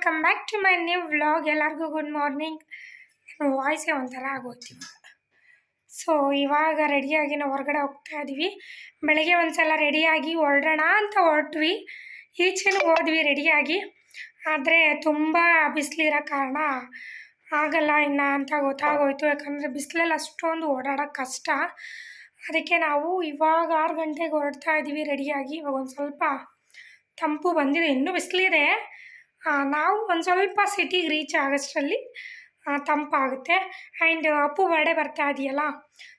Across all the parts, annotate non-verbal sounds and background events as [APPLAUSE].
Welcome back to my new vlog ಎಲ್ಲರಿಗೂ good morning ವಾಯ್ಸೇ ಒಂಥರ ಆಗೋಯ್ತು ಇವಾಗ. ಸೊ ಇವಾಗ ರೆಡಿಯಾಗಿ ನಾವು ಹೊರಗಡೆ ಹೋಗ್ತಾ ಇದ್ದೀವಿ ಬೆಳಗ್ಗೆ ಒಂದು ಸಲ ರೆಡಿಯಾಗಿ ಹೊರಡೋಣ ಅಂತ ಹೊರಟ್ವಿ. ಈಚೆನೂ ಹೋದ್ವಿ ರೆಡಿಯಾಗಿ ಆದರೆ ತುಂಬ ಬಿಸಿಲಿರೋ ಕಾರಣ ಆಗಲ್ಲ ಇನ್ನು ಅಂತ ಗೊತ್ತಾಗೋಯ್ತು. ಯಾಕಂದರೆ ಬಿಸಿಲಲ್ಲಿ ಅಷ್ಟೊಂದು ಓಡಾಡೋಕ್ಕೆ ಕಷ್ಟ. ಅದಕ್ಕೆ ನಾವು ಇವಾಗ ಆರು ಗಂಟೆಗೆ ಹೊರಡ್ತಾ ಇದ್ದೀವಿ ರೆಡಿಯಾಗಿ ಇವಾಗ ಒಂದು ಸ್ವಲ್ಪ ತಂಪು ಬಂದಿದೆ. ಇನ್ನೂ ಬಿಸಿಲಿದೆ. ನಾವು ಒಂದು ಸ್ವಲ್ಪ ಸಿಟಿಗೆ ರೀಚ್ ಆಗೋಷ್ಟರಲ್ಲಿ ತಂಪಾಗುತ್ತೆ ಆ್ಯಂಡ್ ಅಪ್ಪು ಬರ್ಡೇ ಬರ್ತಾ ಇದೆಯಲ್ಲ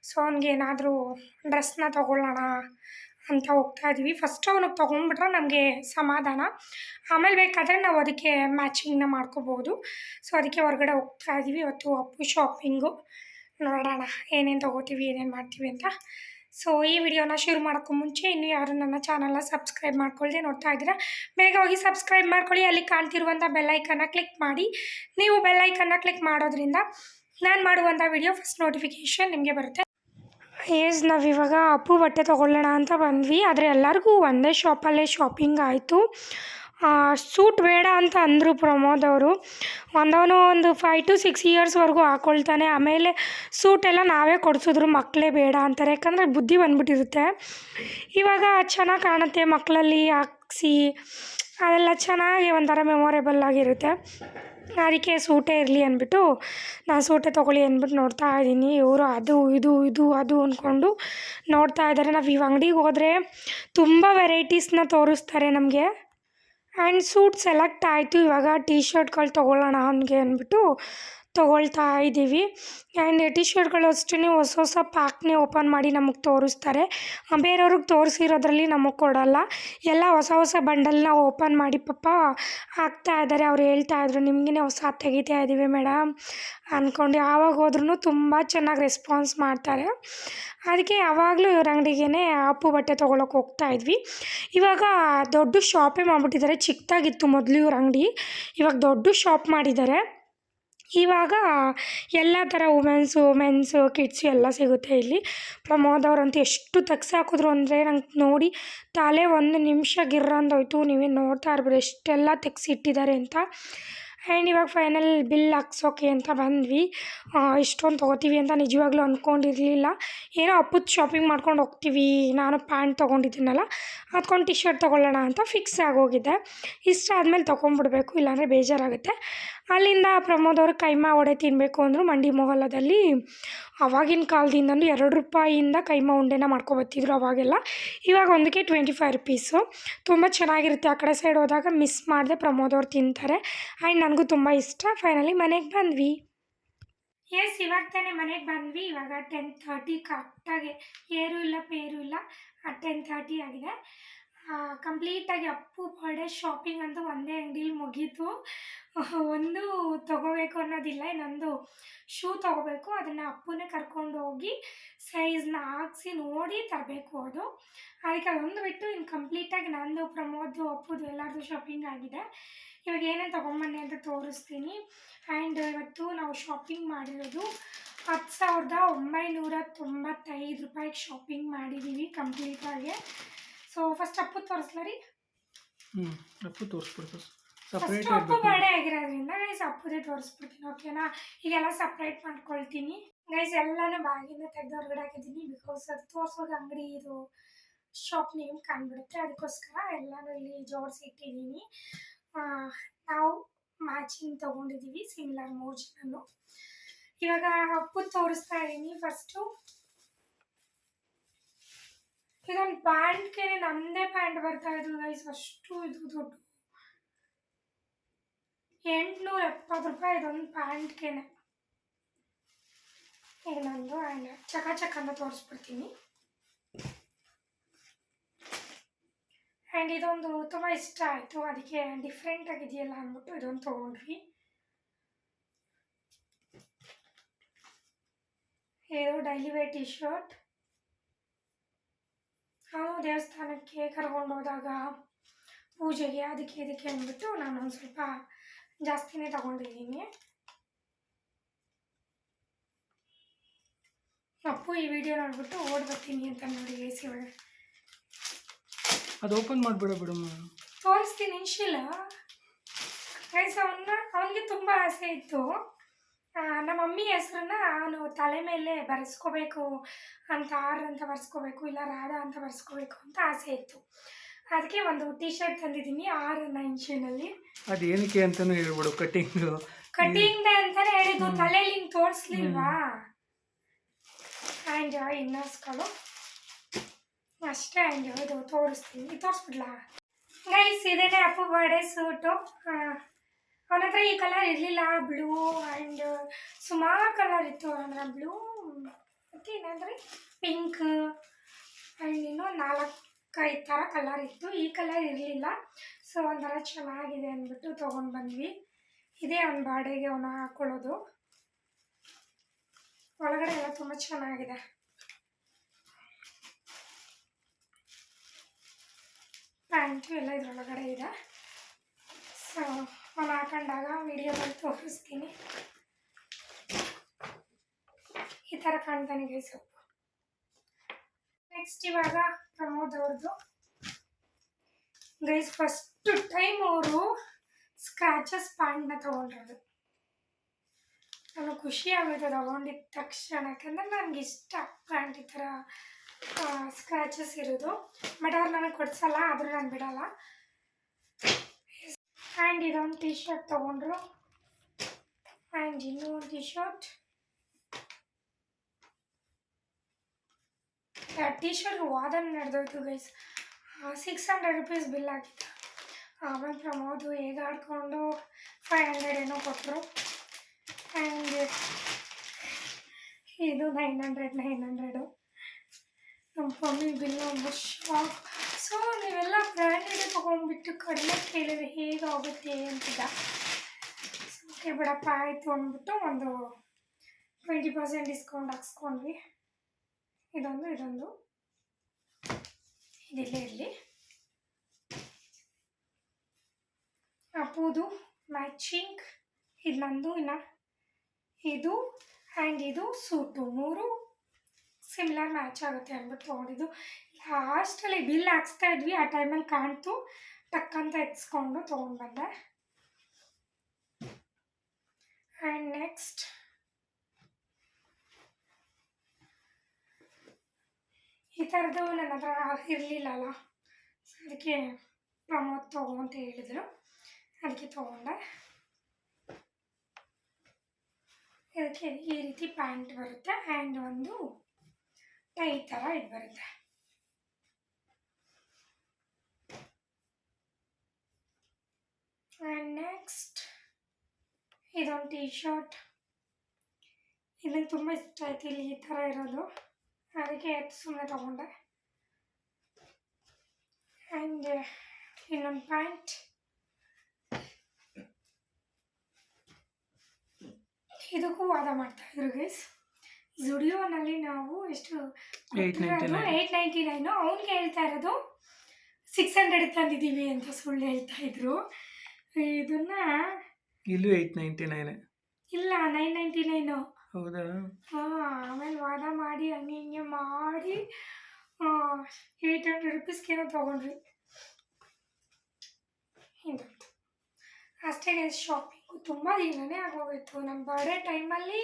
ಸೊ ಅವ್ನಿಗೆ ಏನಾದರೂ ಡ್ರೆಸ್ನ ತೊಗೊಳ್ಳೋಣ ಅಂತ ಹೋಗ್ತಾ ಇದ್ದೀವಿ ಫಸ್ಟ್ ಅವನಿಗೆ ತೊಗೊಂಡ್ಬಿಟ್ರೆ ನಮಗೆ ಸಮಾಧಾನ. ಆಮೇಲೆ ಬೇಕಾದರೆ ನಾವು ಅದಕ್ಕೆ ಮ್ಯಾಚಿಂಗ್ನ ಮಾಡ್ಕೋಬೋದು. ಸೊ ಅದಕ್ಕೆ ಹೊರಗಡೆ ಹೋಗ್ತಾ ಇದ್ದೀವಿ ಇವತ್ತು ಅಪ್ಪು ಶಾಪಿಂಗು ನೋಡೋಣ ಏನೇನು ತೊಗೋತೀವಿ, ಏನೇನು ಮಾಡ್ತೀವಿ ಅಂತ. ಸೊ, ಈ ವಿಡಿಯೋನ ಶುರು ಮಾಡೋಕ್ಕೂ ಮುಂಚೆ ಇನ್ನು ಯಾರು ನನ್ನ ಚಾನಲ್ನ ಸಬ್ಸ್ಕ್ರೈಬ್ ಮಾಡ್ಕೊಳ್ಳದೆ ನೋಡ್ತಾ ಇದ್ದೀರಾ, ಬೇಗ ಹೋಗಿ ಸಬ್ಸ್ಕ್ರೈಬ್ ಮಾಡ್ಕೊಳ್ಳಿ. ಅಲ್ಲಿ ಕಾಣ್ತಿರುವಂಥ ಬೆಲ್ಲೈಕನ್ನ ಕ್ಲಿಕ್ ಮಾಡಿ. ನೀವು ಬೆಲ್ಲೈಕನ್ನ ಕ್ಲಿಕ್ ಮಾಡೋದ್ರಿಂದ ನಾನು ಮಾಡುವಂಥ ವಿಡಿಯೋ ಫಸ್ಟ್ ನೋಟಿಫಿಕೇಷನ್ ನಿಮಗೆ ಬರುತ್ತೆ. ಏಸ್ ನಾವು ಇವಾಗ ಅಪ್ಪು ಬಟ್ಟೆ ತೊಗೊಳ್ಳೋಣ ಅಂತ ಬಂದ್ವಿ. ಆದರೆ ಎಲ್ಲರಿಗೂ ಒಂದೇ ಶಾಪಲ್ಲೇ ಶಾಪಿಂಗ್ ಆಯಿತು. ಸೂಟ್ ಬೇಡ ಅಂತ ಅಂದರು ಪ್ರಮೋದ್ ಅವರು. ಒಂದವನು ಒಂದು ಫೈವ್ ಟು ಸಿಕ್ಸ್ ಇಯರ್ಸ್ವರೆಗೂ ಹಾಕ್ಕೊಳ್ತಾನೆ ಆಮೇಲೆ ಸೂಟೆಲ್ಲ ನಾವೇ ಕೊಡಿಸಿದ್ರು ಮಕ್ಕಳೇ ಬೇಡ ಅಂತಾರೆ. ಯಾಕಂದರೆ ಬುದ್ಧಿ ಬಂದ್ಬಿಟ್ಟಿರುತ್ತೆ. ಇವಾಗ ಚೆನ್ನಾಗಿ ಕಾಣುತ್ತೆ ಮಕ್ಕಳಲ್ಲಿ ಹಾಕ್ಸಿ. ಅದೆಲ್ಲ ಚೆನ್ನಾಗಿ ಒಂಥರ ಮೆಮೊರೇಬಲ್ ಆಗಿರುತ್ತೆ. ಅದಕ್ಕೆ ಸೂಟೇ ಇರಲಿ ಅಂದ್ಬಿಟ್ಟು ನಾನು ಸೂಟೇ ತೊಗೊಳ್ಳಿ ಅಂದ್ಬಿಟ್ಟು ನೋಡ್ತಾ ಇದ್ದೀನಿ. ಇವರು ಅದು, ಇದು ಇದು, ಅದು ಅಂದ್ಕೊಂಡು ನೋಡ್ತಾ ಇದ್ದಾರೆ. ನಾವು ಈ ಅಂಗಡಿಗೆ ಹೋದರೆ ತುಂಬ ವೆರೈಟೀಸ್ನ ತೋರಿಸ್ತಾರೆ ನಮಗೆ. ಆ್ಯಂಡ್ ಸೂಟ್ ಸೆಲೆಕ್ಟ್ ಆಯಿತು. ಇವಾಗ ಟೀ ಶರ್ಟ್ಗಳು ತೊಗೊಳ್ಳೋಣ ಅವನಿಗೆ ಅಂದ್ಬಿಟ್ಟು ತೊಗೊಳ್ತಾ ಇದ್ದೀವಿ. ಆ್ಯಂಡ್ ಟಿ ಶರ್ಟ್ಗಳು ಅಷ್ಟೇ ಹೊಸ ಹೊಸ ಪ್ಯಾಕ್ನೇ ಓಪನ್ ಮಾಡಿ ನಮಗೆ ತೋರಿಸ್ತಾರೆ. ಬೇರೆಯವ್ರಿಗೆ ತೋರಿಸಿರೋದ್ರಲ್ಲಿ ನಮಗೆ ಕೊಡೋಲ್ಲ. ಎಲ್ಲ ಹೊಸ ಹೊಸ ಬಂಡಲ್ನ ಓಪನ್ ಮಾಡಿ ಪಾಪ ಹಾಕ್ತಾ ಇದ್ದಾರೆ. ಅವ್ರು ಹೇಳ್ತಾ ಇದ್ರು ನಿಮಗೇ ಹೊಸ ತೆಗಿತಾ ಇದ್ದೀವಿ ಮೇಡಮ್. ಅಂದ್ಕೊಂಡು ಯಾವಾಗ ಹೋದ್ರೂ ತುಂಬ ಚೆನ್ನಾಗಿ ರೆಸ್ಪಾನ್ಸ್ ಮಾಡ್ತಾರೆ. ಅದಕ್ಕೆ ಯಾವಾಗಲೂ ಇವ್ರ ಅಂಗಡಿಗೆ ಅಪ್ಪು ಬಟ್ಟೆ ತೊಗೊಳಕ್ಕೆ ಹೋಗ್ತಾ ಇದ್ವಿ. ಇವಾಗ ದೊಡ್ಡ ಶಾಪೇ ಮಾಡಿಬಿಟ್ಟಿದ್ದಾರೆ. ಚಿಕ್ಕದಾಗಿತ್ತು ಮೊದಲು ಇವ್ರ ಅಂಗಡಿ. ಇವಾಗ ದೊಡ್ಡ ಶಾಪ್ ಮಾಡಿದ್ದಾರೆ. ಇವಾಗ ಎಲ್ಲ ಥರ ವುಮೆನ್ಸು ಮೆನ್ಸು ಕಿಡ್ಸು ಎಲ್ಲ ಸಿಗುತ್ತೆ ಇಲ್ಲಿ. ಪ್ರಮೋದ್ ಅವ್ರಂತೂ ಎಷ್ಟು ತೆಗ್ಸಿ ಹಾಕಿದ್ರು ಅಂದರೆ ನಂಗೆ ನೋಡಿ ತಲೆ ಒಂದು ನಿಮಿಷ ಗಿರ್ರಂದೋಯ್ತು ನೀವೇ ನೋಡ್ತಾ ಇರ್ಬೋದು ಎಷ್ಟೆಲ್ಲ ತೆಗ್ಸಿ ಇಟ್ಟಿದ್ದಾರೆ ಅಂತ. ಆ್ಯಂಡ್ ಇವಾಗ ಫೈನಲ್ ಬಿಲ್ ಹಾಕ್ಸೋಕೆ ಅಂತ ಬಂದ್ವಿ. ಇಷ್ಟೊಂದು ತೊಗೋತೀವಿ ಅಂತ ನಿಜವಾಗ್ಲೂ ಅಂದ್ಕೊಂಡಿರಲಿಲ್ಲ ಏನೋ ಅಪ್ಪದ ಶಾಪಿಂಗ್ ಮಾಡ್ಕೊಂಡು ಹೋಗ್ತೀವಿ, ನಾನು ಪ್ಯಾಂಟ್ ತೊಗೊಂಡಿದ್ದೀನಲ್ಲ, ಅದ್ಕೊಂಡು ಟಿ ಶರ್ಟ್ ತೊಗೊಳ್ಳೋಣ ಅಂತ ಫಿಕ್ಸ್ ಆಗೋಗಿದ್ದೆ ಇಷ್ಟ ಆದಮೇಲೆ ತೊಗೊಂಡ್ಬಿಡ್ಬೇಕು ಇಲ್ಲಾಂದರೆ ಬೇಜಾರಾಗುತ್ತೆ. ಅಲ್ಲಿಂದ ಪ್ರಮೋದ್ ಅವರು ಕೈಮಾ ವಡೆ ತಿನ್ನಬೇಕು ಅಂದರು ಮಂಡಿ ಮೊಹಲ್ಲದಲ್ಲಿ. ಆವಾಗಿನ ಕಾಲದಿಂದಲೂ ಎರಡು ರೂಪಾಯಿಯಿಂದ ಕೈಮಾ ಉಂಡೆನ ಮಾಡ್ಕೊಬತ್ತಿದ್ರು ಅವಾಗೆಲ್ಲ. ಇವಾಗ ಒಂದಕ್ಕೆ ಟ್ವೆಂಟಿ ಫೈವ್ ರುಪೀಸು ತುಂಬ ಚೆನ್ನಾಗಿರುತ್ತೆ ಆ ಕಡೆ ಸೈಡ್ ಹೋದಾಗ. ಮಿಸ್ ಮಾಡಿದೆ ಪ್ರಮೋದ್ ಅವ್ರು ತಿಂತಾರೆ. ಆ್ಯಂಡ್ ನನಗೂ ತುಂಬ ಇಷ್ಟ. ಫೈನಲಿ ಮನೆಗೆ ಬಂದ್ವಿ. ಎಸ್ ಇವಾಗ ತಾನೇ ಮನೆಗೆ ಬಂದ್ವಿ. ಇವಾಗ ಟೆನ್ ಥರ್ಟಿ ಕರೆಕ್ಟಾಗಿ ಏರು ಇಲ್ಲ, ಪೇರು ಇಲ್ಲ. ಟೆನ್ ಥರ್ಟಿ ಆಗಿದೆ. ಕಂಪ್ಲೀಟಾಗಿ ಅಪ್ಪು ಬರ್ಡೇ ಶಾಪಿಂಗ್ ಅಂತೂ ಒಂದೇ ಅಂಗಡಿಲಿ ಮುಗೀತು. [LAUGHS] ಒಂದು ತೊಗೋಬೇಕು ಅನ್ನೋದಿಲ್ಲ, ಇನ್ನೊಂದು ಶೂ ತೊಗೋಬೇಕು. ಅದನ್ನು ಅಪ್ಪನೇ ಕರ್ಕೊಂಡು ಹೋಗಿ ಸೈಜ್ನ ಹಾಕ್ಸಿ ನೋಡಿ ತರಬೇಕು ಅದು. ಅದಕ್ಕೆ ಅದೊಂದು ಬಿಟ್ಟು ಇನ್ನು ಕಂಪ್ಲೀಟಾಗಿ ನಂದು, ಪ್ರಮೋದು, ಅಪ್ಪುದು ಎಲ್ಲರದು ಶಾಪಿಂಗ್ ಆಗಿದೆ. ಇವಾಗ ಏನೇನು ತೊಗೊಂಬನ್ನಿ ಅಂತ ತೋರಿಸ್ತೀನಿ. ಆ್ಯಂಡ್ ಇವತ್ತು ನಾವು ಶಾಪಿಂಗ್ ಮಾಡಿರೋದು ಹತ್ತು ಸಾವಿರದ ಒಂಬೈನೂರ ತೊಂಬತ್ತೈದು ರೂಪಾಯಿಗೆ ಶಾಪಿಂಗ್ ಮಾಡಿದ್ದೀವಿ ಕಂಪ್ಲೀಟಾಗಿ. ಸೊ ಫಸ್ಟ್ ಅಪ್ಪು ತೋರಿಸ್ಲ ರೀ? ಹ್ಞೂ ಅಪ್ಪು ತೋರಿಸ್ಬಿಡ್ತು. ಫಸ್ಟ್ ಸಪ್ರೇಟ್ ಅಪ್ಪು ಬರ್ಡೇ ಆಗಿರೋದ್ರಿಂದ ಗೈಸ್ ಅಪ್ಪುದೇ ತೋರಿಸ್ಬಿಡ್ತೀನಿ ಓಕೆನಾ ಈಗೆಲ್ಲ ಸಪ್ರೇಟ್ ಮಾಡ್ಕೊಳ್ತೀನಿ. ಗೈಸ್ ಎಲ್ಲನೂ ಬಾಗಿನ ತೆಗೆದು ಹೊರಗಡೆ ಹಾಕಿದ್ದೀನಿ ಬಿಕಾಸ್ ಅದು ತೋರಿಸೋದು ಅಂಗಡಿ ಇದು ಶಾಪ್ ನೇಮ್ ಕಾಣ್ಬಿಡುತ್ತೆ. ಅದಕ್ಕೋಸ್ಕರ ಎಲ್ಲಾನು ಇಲ್ಲಿ ಜೋಡಿಸಿ ಇಟ್ಟಿದ್ದೀನಿ. ನಾವು ಮ್ಯಾಚಿಂಗ್ ತೊಗೊಂಡಿದ್ದೀವಿ ಸಿಮಿಲರ್ ಮೂರು ಜನನು ಇವಾಗ ಅಪ್ಪು ತೋರಿಸ್ತಾ ಇದ್ದೀನಿ. ಫಸ್ಟು ನಮ್ಮದೇ ಪ್ಯಾಂಟ್ ಬರ್ತಾ ಇದ್ರು ಗೈಸ್ ಅಷ್ಟು ಇದು ದೊಡ್ಡ. ಎಂಟುನೂರ ಎಪ್ಪತ್ತು ರೂಪಾಯಿ ಇದೊಂದು ಪ್ಯಾಂಟ್ಗೆನೆ. ಇನ್ನೊಂದು ಆ್ಯಂಡ್ ಚಕ ಚಕ ಅಂತ ತೋರಿಸ್ಬಿಡ್ತೀನಿ. ಆ್ಯಂಡ್ ಇದೊಂದು ತುಂಬ ಇಷ್ಟ ಆಯಿತು. ಅದಕ್ಕೆ ಡಿಫ್ರೆಂಟ್ ಆಗಿದೆಯಲ್ಲ ಅಂದ್ಬಿಟ್ಟು ಇದೊಂದು ತೊಗೊಂಡ್ವಿ. ಇದು ಡೈಲಿ ವೇರ್ ಟಿ ಶರ್ಟ್ ನಾನು ದೇವಸ್ಥಾನಕ್ಕೆ ಕರ್ಕೊಂಡು ಹೋದಾಗ ಪೂಜೆಗೆ ಅದಕ್ಕೆ ಇದಕ್ಕೆ ಅಂದ್ಬಿಟ್ಟು ನಾನು ಒಂದು ಸ್ವಲ್ಪ ಜಾಸ್ತಿನೇ ತಗೊಂಡಿದ್ದೀನಿ. ಅಪ್ಪು ಈ ವಿಡಿಯೋ ನೋಡ್ಬಿಟ್ಟು ಓಡ್ ಬರ್ತೀನಿ ಅಂತ ನೋಡಿ ಒಳಗೆ. ಅದು ಓಪನ್ ಮಾಡಿಬಿಡ ಬಿಡಮ್ಮ. ತೋರಿಸ್ತೀನಿ ಇನ್ಶಿಲ್ಲ ಗೈಸ್ ಅವನ್ನ ಅವನಿಗೆ ತುಂಬ ಆಸೆ ಇತ್ತು. ನಮ್ಮ ಮಮ್ಮಿ ಹೆಸ್ರನ್ನ ನಾನು ತಲೆ ಮೇಲೆ ಬರೆಸ್ಕೋಬೇಕು ಅಂತ ಆರ್ ಅಂತ ಬರೆಸ್ಕೋಬೇಕು ಇಲ್ಲ ರಾಧಾ ಅಂತ ಬರೆಸ್ಕೋಬೇಕು ಅಂತ ಆಸೆ ಇತ್ತು. ಅದಕ್ಕೆ ಒಂದು ಟಿ ಶರ್ಟ್ ತಂದಿದ್ದೀನಿ ಆರ್ ಇಂಚಿನಲ್ಲಿ. ಅದು ಏನಕ್ಕೆ ಅಂತಲೂ ಹೇಳ್ಬಿಡು ಕಟ್ಟಿಂಗು ಕಟಿಂಗ್ ಅಂತಾನೆ ಹೇಳಿದ್ದು ತಲೆಯಲ್ಲಿ ಹಿಂಗೆ ತೋರಿಸ್ಲಿಲ್ವಾ? ಆ್ಯಂಡ್ ಇನ್ನರ್ಸ್ಗಳು ಅಷ್ಟೇ ಆ್ಯಂಡ್ ಇದು ತೋರಿಸ್ತೀನಿ. ತೋರಿಸ್ಬಿಡ್ಲಾ? ಗೈಸ್ ಇದೇನೆ ಅಪ್ಪು ಬರ್ಡೇ ಸೂಟು ಅವನ ಹತ್ರ ಈ ಕಲರ್ ಇರಲಿಲ್ಲ ಬ್ಲೂ ಆ್ಯಂಡ್ ಸುಮಾರು ಕಲರ್ ಇತ್ತು ಅವನ ಬ್ಲೂ ಮತ್ತು ಏನಂದರೆ ಪಿಂಕ್ ಆ್ಯಂಡ್ ಇನ್ನೂ ನಾಲ್ಕೈದು ಥರ ಕಲರ್ ಇತ್ತು. ಈ ಕಲರ್ ಇರಲಿಲ್ಲ. ಸೊ ಒಂಥರ ಚೆನ್ನಾಗಿದೆ ಅಂದ್ಬಿಟ್ಟು ತೊಗೊಂಡು ಬಂದ್ವಿ. ಇದೇ ಅವನ ಬಾಡಿಗೆ ಅವನು ಹಾಕೊಳ್ಳೋದು. ಒಳಗಡೆ ಎಲ್ಲ ತುಂಬ ಚೆನ್ನಾಗಿದೆ. ಪ್ಯಾಂಟು ಎಲ್ಲ ಇದ್ರೊಳಗಡೆ ಇದೆ. ಸೊ ಅವನು ಹಾಕೊಂಡಾಗ ವಿಡಿಯೋದಲ್ಲಿ ತೋರಿಸ್ತೀನಿ. ಈ ಥರ ಕಾಣ್ತಾನೆ ಗೈಸು ನೆಕ್ಸ್ಟ್ ಇವಾಗ ಪ್ರಮೋದ್ ಅವ್ರದ್ದು ಗೈಸ್ ಫಸ್ಟ್ ಟೈಮ್ ಅವರು ಸ್ಕ್ರಾಚಸ್ ಪ್ಯಾಂಟ್ನ ತೊಗೊಂಡಿರೋದು ನನಗೆ ಖುಷಿ ಆಗುತ್ತೆ ತಗೊಂಡಿದ್ದ ತಕ್ಷಣ. ಯಾಕಂದ್ರೆ ನನಗೆ ಇಷ್ಟ ಪ್ಯಾಂಟ್ ಈ ಥರ ಸ್ಕ್ರಾಚಸ್ ಇರೋದು. ಬಟ್ ಅವ್ರು ನನಗೆ ಕೊಡ್ಸಲ್ಲ, ಆದರೂ ನಾನು ಬಿಡಲ್ಲ. ಆ್ಯಂಡ್ ಇದೊಂದು ಟಿ ಶರ್ಟ್ ತೊಗೊಂಡ್ರು ಆ್ಯಂಡ್ ಇನ್ನೂ ಒಂದು ಟಿ ಶರ್ಟ್ ಟಿ ಶರ್ಟ್ ವಾದನ್ ನಡೆದೋಯ್ತು guys six hundred rupees bill ಆಗಿತ್ತು. ಆಮೇಲೆ ಪ್ರಮೋದು ಹೇಗೆ ಆಡ್ಕೊಂಡು ಫೈವ್ ಹಂಡ್ರೆಡ್ ಏನೋ ಕೊಟ್ಟರು ಆ್ಯಂಡ್ ಇದು ನೈನ್ ಹಂಡ್ರೆಡ್ ನೈನ್ ಹಂಡ್ರೆಡು ನಮ್ಮ ಮಮ್ಮಿ ಬಿಲ್ ಒಂದು ಶಾಕ್ ಸೊ ನೀವೆಲ್ಲ ಬ್ರ್ಯಾಂಡೆಡ್ ತೊಗೊಂಡ್ಬಿಟ್ಟು ಕಡಿಮೆ ಕೇಳಿದರೆ ಹೇಗಾಗುತ್ತೆ ಅಂತಿದ್ದ ಓಕೆ ಬಿಡಪ್ಪ, ಆಯಿತು ಅಂದ್ಬಿಟ್ಟು ಒಂದು ಟ್ವೆಂಟಿ ಪರ್ಸೆಂಟ್ ಡಿಸ್ಕೌಂಟ್ ಹಾಕ್ಸ್ಕೊಂಡ್ವಿ. ಇದೊಂದು ಇದೊಂದು. ಇದಿಲ್ಲೇ ಇರಲಿ ಅಪ್ಪುದು ಮ್ಯಾಚಿಂಗ್ ಇದು ನಂದು, ಇನ್ನು ಇದು ಆ್ಯಂಡ್ ಇದು ಸೂಟು ಮೂರು ಸಿಮಿಲರ್ ಮ್ಯಾಚ್ ಆಗುತ್ತೆ ಅಂದ್ಬಿಟ್ಟು ತೊಗೊಂಡಿದ್ದು ಲಾಸ್ಟಲ್ಲಿ ಬಿಲ್ ಹಾಕ್ಸ್ತಾ ಇದ್ವಿ, ಆ ಟೈಮಲ್ಲಿ ಕಾಣ್ತು. ಟಕ್ಕಂತ ಎತ್ಸ್ಕೊಂಡು ತೊಗೊಂಡ್ಬಂದೆ ಆ್ಯಂಡ್ ನೆಕ್ಸ್ಟ್ ಈ ಥರದ್ದು ನನ್ನ ಹತ್ರ ಇರಲಿಲ್ಲಲ್ಲ. ಸೊ ಅದಕ್ಕೆ ಪ್ರಮೋದ್ ತಗೋ ಅಂತ ಹೇಳಿದರು. ಅದಕ್ಕೆ ತೊಗೊಂಡೆ. ಇದಕ್ಕೆ ಈ ರೀತಿ ಪ್ಯಾಂಟ್ ಬರುತ್ತೆ. ಆ್ಯಂಡ್ ಒಂದು ಟೈ ಥರ ಇದು ಬರುತ್ತೆ ಆ್ಯಂಡ್ ನೆಕ್ಸ್ಟ್. ಇದೊಂದು ಟೀ ಶರ್ಟ್ ಇದನ್ನು ತುಂಬ ಇಷ್ಟ ಆಯ್ತು ಇಲ್ಲಿ ಈ ಥರ ಇರೋದು. ಅದಕ್ಕೆ ಸುಮ್ಮನೆ ತೊಗೊಂಡೆ. ಆ್ಯಂಡ್ ಇನ್ನೊಂದು ಪ್ಯಾಂಟ್. ಇದಕ್ಕೂ ವಾದ ಮಾಡ್ತಾ ಇದ್ರು ಗೈಸ್ ಜುಡಿಯೋನಲ್ಲಿ ನಾವು ಎಷ್ಟು 899. ಏಯ್ಟ್ ನೈಂಟಿ ನೈನು ಅವ್ನಿಗೆ ಹೇಳ್ತಾ ಇರೋದು ಸಿಕ್ಸ್ ಹಂಡ್ರೆಡ್ ತಂದಿದ್ದೀವಿ ಅಂತ ಸುಳ್ಳು ಹೇಳ್ತಾ ಇದ್ರು. ಇದನ್ನ ಇಲ್ಲೂ ಏಯ್ಟ್ ನೈಂಟಿ ನೈನ್ ಇಲ್ಲ ನೈನ್ ನೈಂಟಿ ನೈನು ಹೌದಾ? ಹಾಂ ಆಮೇಲೆ ವಾದ ಮಾಡಿ ಹಂಗೆ ಹಿಂಗೆ ಮಾಡಿ ಏಯ್ಟ್ ಹಂಡ್ರೆಡ್ ರುಪೀಸ್ಗೇನೋ ತೊಗೊಂಡ್ವಿ. ಇದು. ಅಷ್ಟೇ ಶಾಪಿಂಗು ತುಂಬ ದಿನನೇ ಆಗೋಗಿತ್ತು. ನಮ್ಮ ಬರ್ಡೇ ಟೈಮಲ್ಲಿ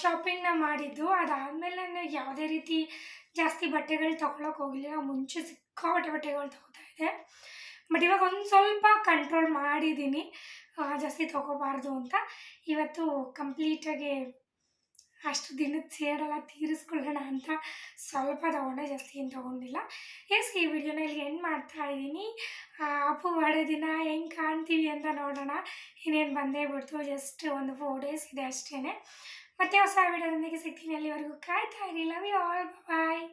ಶಾಪಿಂಗ್ನ ಮಾಡಿದ್ದು. ಅದಾದಮೇಲೆ ನನಗೆ ಯಾವುದೇ ರೀತಿ ಜಾಸ್ತಿ ಬಟ್ಟೆಗಳು ತೊಗೊಳಕ್ಕೆ ಹೋಗಿಲ್ಲ. ಮುಂಚೆ ಸಿಕ್ಕಾಪಟ್ಟೆ ಬಟ್ಟೆಗಳು ತಗೋತಾ ಇದ್ದೆ. ಬಟ್ ಇವಾಗ ಒಂದು ಸ್ವಲ್ಪ ಕಂಟ್ರೋಲ್ ಮಾಡಿದ್ದೀನಿ ಜಾಸ್ತಿ ತೊಗೋಬಾರ್ದು ಅಂತ. ಇವತ್ತು ಕಂಪ್ಲೀಟಾಗಿ ಅಷ್ಟು ದಿನದ ಸೇಡೆಲ್ಲ ತೀರಿಸ್ಕೊಳ್ಳೋಣ ಅಂತ ಸ್ವಲ್ಪ ತೊಗೊಂಡೆ ಜಾಸ್ತಿ ಏನು ತೊಗೊಂಡಿಲ್ಲ. ಎಸ್ ಈ ವಿಡಿಯೋನ ಇಲ್ಲಿ ಎಂಡ್ ಮಾಡ್ತಾ ಇದ್ದೀನಿ. ಅಪ್ಪು ಮಾಡೋ ದಿನ ಹೆಂಗೆ ಕಾಣ್ತೀವಿ ಅಂತ ನೋಡೋಣ. ಇನ್ನೇನು ಬಂದೇ ಬಿಡ್ತು ಜಸ್ಟ್ ಒಂದು ಫೋರ್ ಡೇಸ್ ಇದೆ ಅಷ್ಟೇ ಮತ್ತೆ ಹೊಸ ವಿಡಿಯೋದೊಂದಿಗೆ ಸಿಗ್ತೀನಿ ಅಲ್ಲಿವರೆಗೂ. ಕಾಯ್ತಾ ಇರಿ. Love you all bye